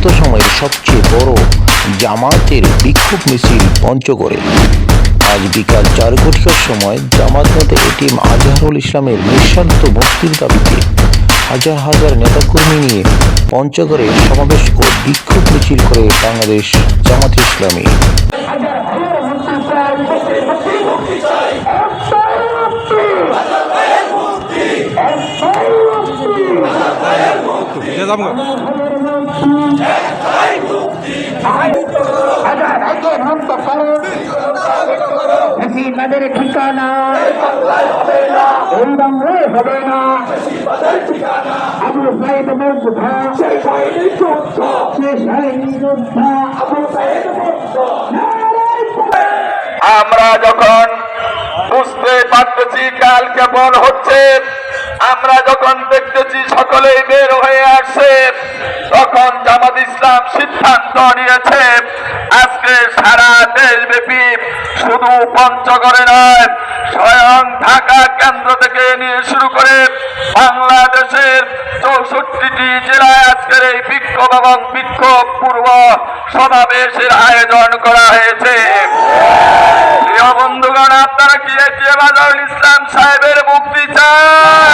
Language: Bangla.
বিগত সময়ের সবচেয়ে বড় জামাতের বিক্ষোভ মিছিল পঞ্চগড়ে আজ বিকাল চার ঘটিকার সময় জামাত নেতা এটিএম আজহারুল ইসলামের নিঃশর্ত মুক্তির দাবিতে হাজার হাজার নেতাকর্মী নিয়ে পঞ্চগড়ে সমাবেশ ও বিক্ষোভ মিছিল করে বাংলাদেশ জামাত ইসলামী। যে দাম গো। ঠিকানা। এই বাংলায় হবে না। আবু সাইদ মুগ্ধা শেষ হয়নি আমরা যখন বুঝতে পারতেছি কাল কেমন হচ্ছে আমরা যখন দেখতেছি সকলেই বের হয়ে আসছে, তখন জামাত ইসলাম সিদ্ধান্ত নিয়েছে, আজকে সারা দেশব্যাপী শুধু পঞ্চগড়ে নয়, স্বয়ং ঢাকা কেন্দ্র থেকে নিয়ে শুরু করে বাংলাদেশের চৌষট্টিটি জেলায় আজকের এই বিক্ষোভ এবং বিক্ষোভ পূর্ব সমাবেশের আয়োজন করা হয়েছে। প্রিয় বন্ধুগণ, আপনারা কি এটি বাজার ইসলাম সাহেবের মুক্তি চান?